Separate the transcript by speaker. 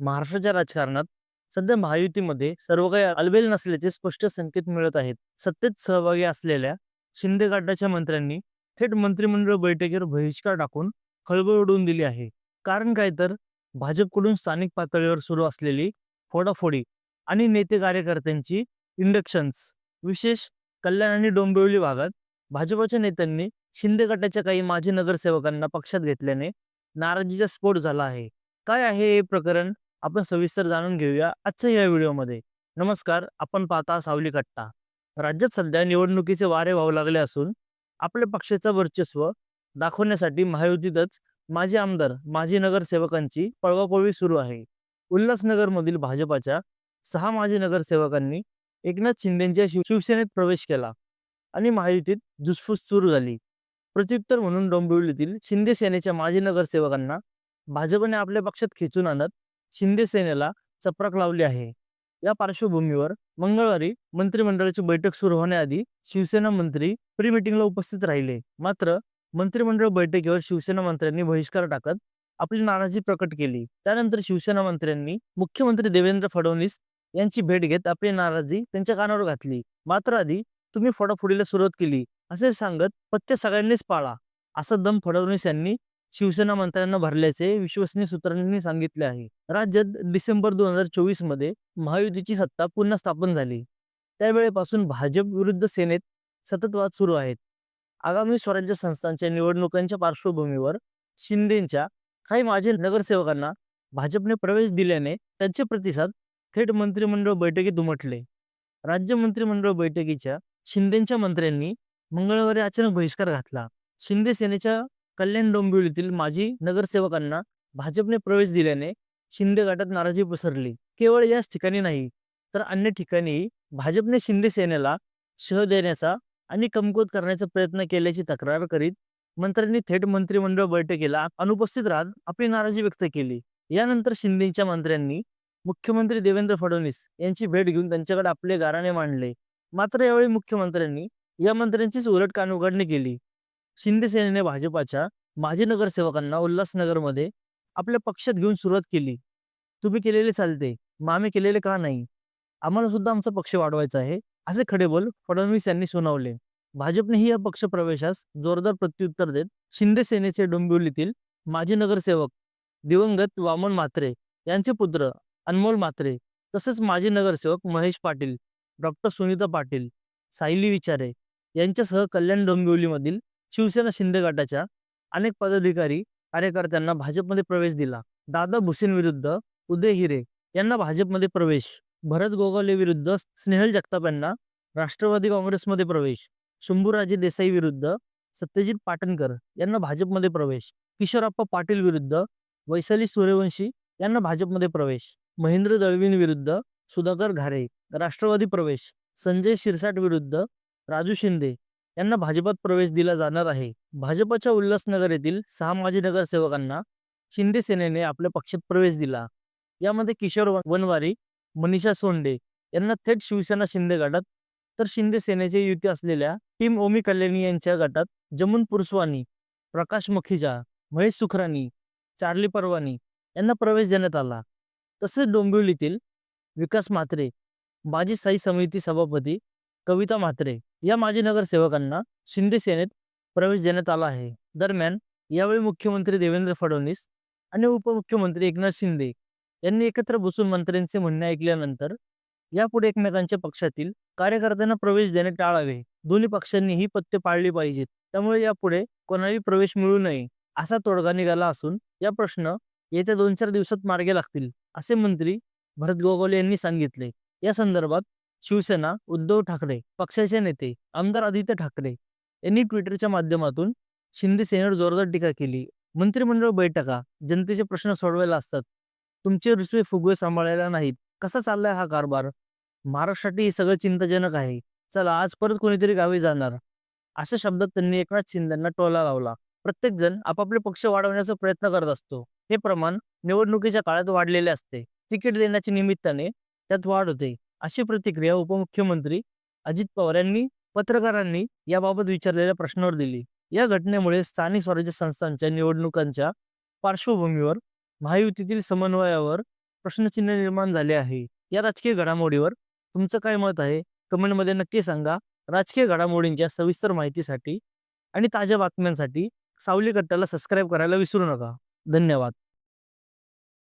Speaker 1: महाराष्ट्राच्या राजकारणात सध्या महायुतीमध्ये सर्व काही अलबेल नसल्याचे स्पष्ट संकेत मिळत आहेत. सत्तेत सहभागी असलेल्या शिंदे गटाच्या मंत्र्यांनी थेट मंत्रिमंडळ बैठकीवर बहिष्कार टाकून खळबळ उडवून दिली आहे. कारण काय तर भाजपकडून स्थानिक पातळीवर सुरू असलेली फोडाफोडी आणि नेते कार्यकर्त्यांची इंडक्शन्स विशेष कल्याण आणि डोंबिवली भागात भाजपच्या नेत्यांनी शिंदे गटाच्या काही माजी नगरसेवकांना पक्षात घेतल्याने नाराजीचा स्फोट झाला आहे. काय आहे हे प्रकरण? आपण सविस्तर जाणून घेऊया आजच्या या व्हिडिओमध्ये. नमस्कार आपण पाहता सावली कट्टा. राज्यात सध्या निवडणुकीचे वारे वाहू लागले असून आपल्या पक्षाचं वर्चस्व दाखवण्यासाठी महायुतीतच माजी आमदार माजी नगरसेवकांची पळवापळवी सुरू आहे. उल्हासनगरमधील भाजपाच्या सहा माजी नगरसेवकांनी एकनाथ शिंदेच्या शिव शिवसेनेत प्रवेश केला आणि महायुतीत धुसफूस सुरू झाली. प्रत्युत्तर म्हणून डोंबिवलीतील शिंदे सेनेच्या माजी नगरसेवकांना भाजपने आपल्या पक्षात खेचून आणत शिंदे सेनेला चपराक लावली आहे. या पार्श्वभूमीवर मंगळवारी मंत्रिमंडळाची बैठक सुरू होण्याआधी शिवसेना मंत्री प्री मिटिंगला उपस्थित राहिले. मात्र मंत्रिमंडळ बैठकीवर शिवसेना मंत्र्यांनी बहिष्कार टाकत आपली नाराजी प्रकट केली. त्यानंतर शिवसेना मंत्र्यांनी मुख्यमंत्री देवेंद्र फडणवीस यांची भेट घेत आपली नाराजी त्यांच्या कानावर घातली. मात्र आधी तुम्ही फोडाफोडीला सुरुवात केली. असे सांगत पत्ते सगळ्यांनीच पाळा. असा दम फडणवीस यांनी शिवसेना मंत्र्यांना भरल्याचे विश्वसनीय सूत्रांनी सांगितले आहे. राज्यात डिसेंबर दोन हजार चोवीसमध्ये महायुतीची सत्ता पुन्हा स्थापन झाली. त्यावेळेपासून भाजप विरुद्ध सेनेत सतत वाद सुरू आहेत. आगामी स्वराज्य संस्थांच्या निवडणुकांच्या पार्श्वभूमीवर शिंदेच्या काही माजी नगरसेवकांना भाजपने प्रवेश दिल्याने त्यांचे प्रतिसाद थेट मंत्रिमंडळ बैठकीत उमटले. राज्य मंत्रिमंडळ बैठकीच्या शिंदेच्या मंत्र्यांनी मंगळवारी अचानक बहिष्कार घातला. शिंदे सेनेच्या कल्याण डोंबिवलीतील माजी नगरसेवकांना भाजपने प्रवेश दिल्याने शिंदे गटात नाराजी पसरली. केवळ याच ठिकाणी नाही तर अन्य ठिकाणीही भाजपने शिंदे सेनेला शह देण्याचा आणि कमकुवत करण्याचा प्रयत्न केल्याची तक्रार करीत मंत्र्यांनी थेट मंत्रिमंडळ बैठकीला अनुपस्थित राहत आपली नाराजी व्यक्त केली. यानंतर शिंदेच्या मंत्र्यांनी मुख्यमंत्री देवेंद्र फडणवीस यांची भेट घेऊन त्यांच्याकडे आपले गाराणे मांडले. मात्र यावेळी मुख्यमंत्र्यांनी या मंत्र्यांचीच उलट कानउघडणी केली. शिंदे सेनेने भाजपाच्या माजी नगरसेवकांना उल्हासनगरमध्ये आपल्या पक्षात घेऊन सुरुवात केली. तुम्ही केलेले चालते मग आम्ही केलेले का नाही? आम्हाला सुद्धा आमचा पक्ष वाढवायचा आहे असे खडे बोल फडणवीस यांनी सुनावले. भाजपनेही या पक्ष प्रवेशास जोरदार प्रत्युत्तर देत शिंदे सेनेचे डोंबिवलीतील माजी नगरसेवक दिवंगत वामन म्हात्रे यांचे पुत्र अनमोल म्हात्रे तसेच माजी नगरसेवक महेश पाटील डॉक्टर सुनीता पाटील सायली विचारे यांच्यासह कल्याण डोंबिवलीमधील शिवसेना शिंदे गटाच्या अनेक पदाधिकारी कार्यकर्त्यांना भाजपमध्ये प्रवेश दिला. दादा भुसेन विरुद्ध उदय हिरे यांना भाजपमध्ये प्रवेश. भरत गोगावले विरुद्ध स्नेहल जगताप यांना राष्ट्रवादी काँग्रेसमध्ये प्रवेश. शंभूराजे देसाई विरुद्ध सत्यजित पाटणकर यांना भाजपमध्ये प्रवेश. किशोरप्पा पाटील विरुद्ध वैशाली सूर्यवंशी यांना भाजपमध्ये प्रवेश. महेंद्र दळवीन विरुद्ध सुधाकर घारे राष्ट्रवादी प्रवेश. संजय शिरसाट विरुद्ध राजू शिंदे यांना भाजपात प्रवेश दिला जाणार आहे. भाजपच्या उल्हासनगर येथील सहा माजी नगरसेवकांना शिंदे सेनेने आपल्या पक्षात प्रवेश दिला. यामध्ये किशोर वनवारी मनीषा सोंडे यांना थेट शिवसेना शिंदे गटात तर शिंदे सेनेचे युती असलेल्या टीम ओमी कल्याणी यांच्या गटात जमुन पुरस्वानी प्रकाश मखिजा महेश सुखरानी चार्ली परवानी यांना प्रवेश देण्यात आला. तसेच डोंबिवलीतील विकास म्हात्रे माजी साई समिती सभापती कविता म्हात्रे या माजी नगरसेवकांना शिंदे सेनेत प्रवेश देण्यात आला आहे. दरम्यान यावेळी मुख्यमंत्री देवेंद्र फडणवीस आणि उपमुख्यमंत्री एकनाथ शिंदे यांनी एकत्र बसून मंत्र्यांचे म्हणणे ऐकल्यानंतर यापुढे एकमेकांच्या पक्षातील कार्यकर्त्यांना प्रवेश देणे टाळावे. दोन्ही पक्षांनी ही पत्ते पाळली पाहिजेत. त्यामुळे यापुढे कोणालाही प्रवेश मिळू नये असा तोडगा निघाला असून या प्रश्न येत्या दोन चार दिवसात मार्गे लागतील असे मंत्री भरत गोगावले यांनी सांगितले. या संदर्भात शिवसेना उद्धव ठाकरे पक्षाचे नेते आमदार आदित्य ठाकरे यांनी ट्विटरच्या माध्यमातून शिंदे सेनेवर जोरदार टीका केली. मंत्रिमंडळ बैठका जनतेचे प्रश्न सोडवायला असतात. तुमचे रुसवे फुगवे सांभाळायला नाहीत. कसा चाललाय हा कारभार? महाराष्ट्रासाठी हे सगळं चिंताजनक आहे. चला आज परत कोणीतरी गावी जाणार. अशा शब्दात त्यांनी एकनाथ शिंदेना टोला लावला. प्रत्येक जण आपापले पक्ष वाढवण्याचा प्रयत्न करत असतो. हे प्रमाण निवडणुकीच्या काळात वाढलेले असते. तिकीट देण्याच्या निमित्ताने त्यात वाढ होते. अशी प्रतिक्रिया उपमुख्यमंत्री अजित पवार यांनी पत्रकारांनी याबाबत विचारलेल्या प्रश्नावर दिली. या घटनेमुळे स्थानिक स्वराज्य संस्थांच्या निवडणुकांच्या पार्श्वभूमीवर महायुतीतील समन्वयावर प्रश्नचिन्ह निर्माण झाले आहे. या राजकीय घडामोडीवर तुमचं काय मत आहे? कमेंटमध्ये नक्की सांगा. राजकीय घडामोडींच्या सविस्तर माहितीसाठी आणि ताज्या बातम्यांसाठी सावली कट्ट्याला सबस्क्राईब करायला विसरू नका. धन्यवाद.